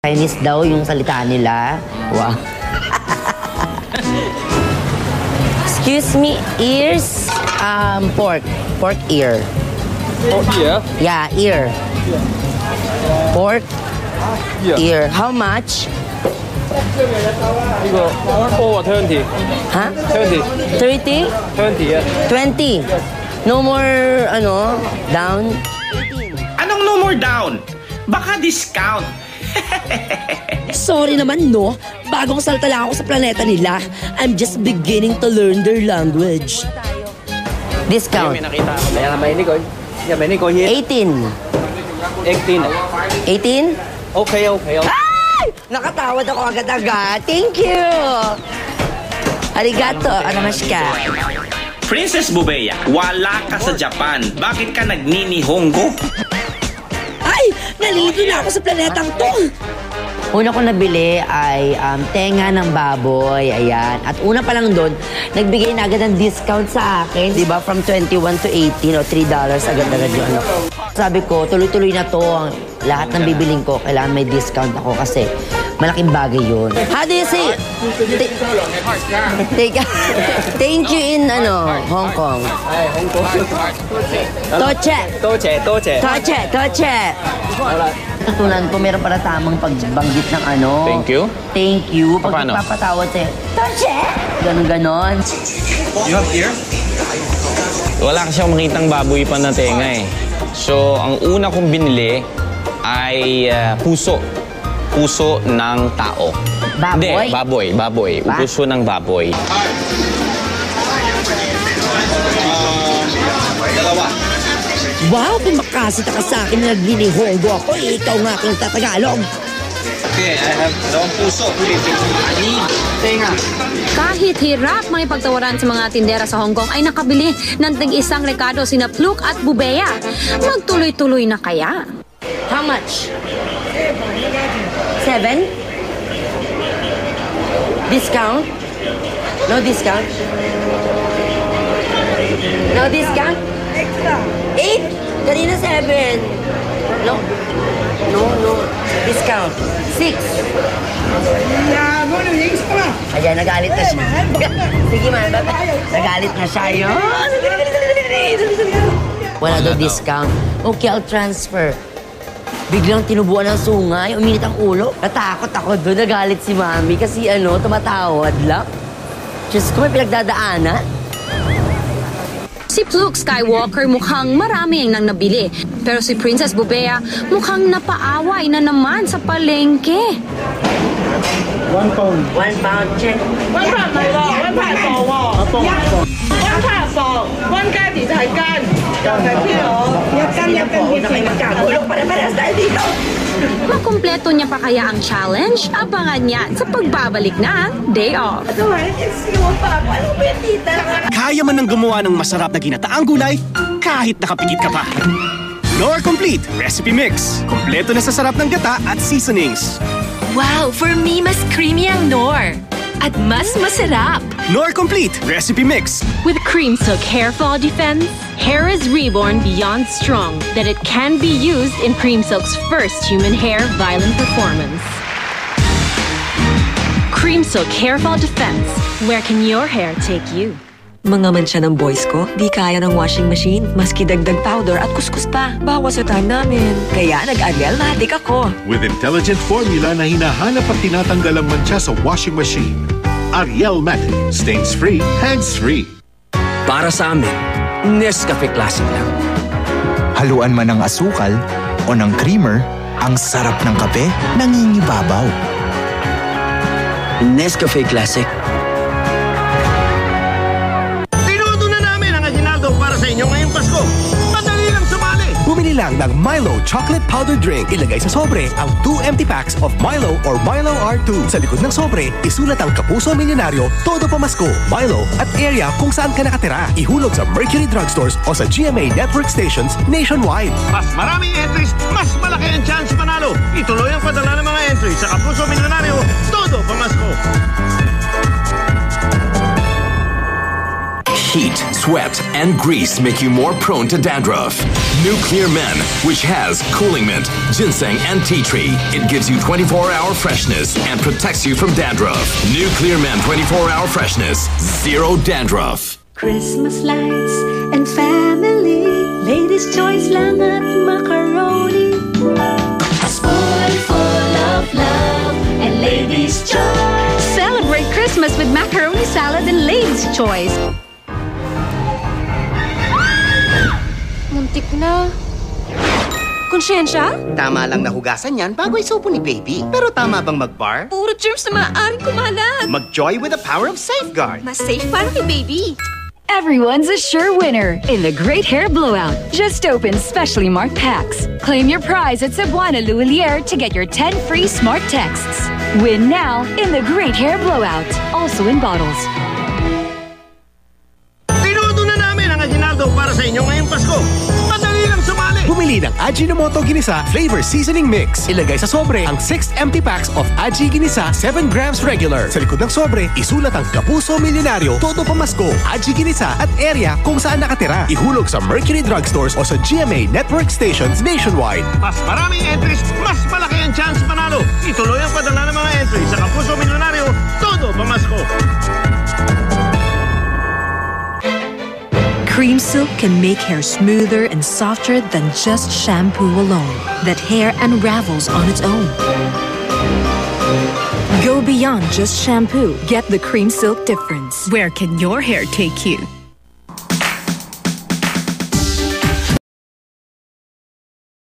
Chinese daw yung salita nila. Wow. Excuse me, ears, um, pork. Pork ear. Oh, yeah. Yeah, ear. Pork Yeah. ear. How much? 이거 over 20. Ha? 20. 30? 20, yeah. 20. No more, ano, down? Anong no more down? Baka discount. Sorry naman, no? Bagong salta lang ako sa planeta nila. I'm just beginning to learn their language. Discount. nakita ako. Kaya may ni Koy. Yeah, may ni Koy. 18. 18. 18? Okay, okay, okay. Ay! Nakatawad ako agad-agad. Thank you! Arigato, aramashka. Princess Bubeya, wala ka sa Japan. Bakit ka nagninihongo? Ay! Nalilito na ako sa planetang to! Una ko nabili ay um, tenga ng baboy. Ayan. At una pa lang doon, nagbigay na agad ng discount sa akin. Di ba? From 21 to 18 o $3 agad-agad yung ano. Sabi ko, tuloy-tuloy na to. Ang lahat ng bibiling ko, kailangan may discount ako kasi malaking bagay yun. How do you say? Take, thank you in ano, Hong Kong. Ay, Hong Kong. Toche! Toche, toche. Toche! Toche! Natunan ko, meron para tamang pagbanggit ng ano. Thank you? Thank you. Pag Paano? nagpapatawad sa'yo, Toche! Ganon, ganon. Wala kasi akong makitang baboy pa na tenga eh. So, ang una kong binili ay ah, puso. Puso ng tao. Baboy? Hindi, baboy, baboy. Ba? Puso ng baboy. Wow! Kung makasita ka sa akin na naglilihongo ako, eh, ikaw nga aking tatagalog. Okay, I have dalawang puso. Ani, tenga. Kahit hirap may pagtawaran sa mga tindera sa Hong Kong ay nakabili ng tig-isang rekado sina Pluk at Bubeya. Magtuloy-tuloy na kaya? How much? Seven? Discount? No discount? No discount? Extra. Eight? Kanina seven. No. No, no. Discount. Six. Ayan, nagalit na siya. Sige man. Nagalit na siya. Yun. Wala daw discount. Okay, I'll transfer. Biglang tinubuan ng sungay, uminit ang ulo. Natakot ako doon, nagalit si Mami kasi ano, tumatawad lang. Diyos ko, may pinagdadaanan. Si Fluke Skywalker mukhang marami ang nang nabili. Pero si Princess Bubea mukhang napaaway na naman sa palengke. One pound. One pound, check. One pound, my lord. One pound, for what? One pound, for One pound, for One pound, for One pound, for Makumpleto niya pa kaya ang challenge? Abangan niya sa pagbabalik na day off. Kaya man nang gumawa ng masarap na ginataang gulay kahit nakapikit ka pa. Your Complete Recipe Mix. Kompleto na sa sarap ng gata at seasonings. Wow, for me, mas creamy ang Nor. At mas masarap. Nor Complete Recipe Mix. With Cream Silk Hair Fall Defense, hair is reborn beyond strong that it can be used in Cream Silk's first human hair violent performance. Cream Silk Hair Fall Defense. Where can your hair take you? Mga mancha ng boys ko, di kaya ng washing machine. Maski dagdag powder at kuskus pa. Bawas sa time namin. Kaya nag-Ariel Matic ako. With intelligent formula na hinahanap at tinatanggal ang mancha sa washing machine. Ariel Matic. Stains free, hands free. Para sa amin, Nescafe Classic lang. Haluan man ng asukal o ng creamer, ang sarap ng kape nangingibabaw. Nescafe Classic. Ngayong Pasko. Madali lang sumali. Bumili lang ng Milo Chocolate Powder Drink. Ilagay sa sobre ang 2 empty packs of Milo or Milo R2. Sa likod ng sobre, isulat ang Kapuso Milyonaryo, Todo Pamasko, Milo at area kung saan ka nakatira. Ihulog sa Mercury Drugstores o sa GMA Network Stations nationwide. Mas maraming entries, mas malaki ang chance panalo. Ituloy ang padala ng mga entries sa Kapuso Milyonaryo. Todo pamasko. Heat, sweat, and grease make you more prone to dandruff. New Clear Men, which has cooling mint, ginseng, and tea tree. It gives you 24-hour freshness and protects you from dandruff. New Clear Men 24-hour freshness. Zero dandruff. Christmas lights and family. Ladies' choice lang at macaroni. A spoonful of love and ladies' choice. Celebrate Christmas with macaroni salad and Lady's Choice. Muntik na. Konsyensya? Tama lang nahugasan yan bago isupo ni baby. Pero tama bang mag-bar? Puro germs na maaaring kumalat. Mag-joy with the power of Safeguard. Mas safe para kay baby. Everyone's a sure winner in the Great Hair Blowout. Just open specially marked packs. Claim your prize at Cebuana Luilier to get your 10 free smart texts. Win now in the Great Hair Blowout. Also in bottles. Para sa inyo ngayong Pasko. Madali lang sumali. Bumili ng Ajinomoto Ginisa Flavor Seasoning Mix. Ilagay sa sobre ang 6 empty packs of Aji Ginisa 7 grams regular. Sa likod ng sobre, isulat ang Kapuso Milyonaryo, Todo Pamasko, Aji Ginisa at area kung saan nakatira. Ihulog sa Mercury Drugstores o sa GMA Network Stations nationwide. Mas maraming entries, mas malaki ang chance manalo. Ituloy ang padala ng mga entries sa Kapuso Silk can make hair smoother and softer than just shampoo alone. That hair unravels on its own. Go beyond just shampoo. Get the Cream Silk difference. Where can your hair take you?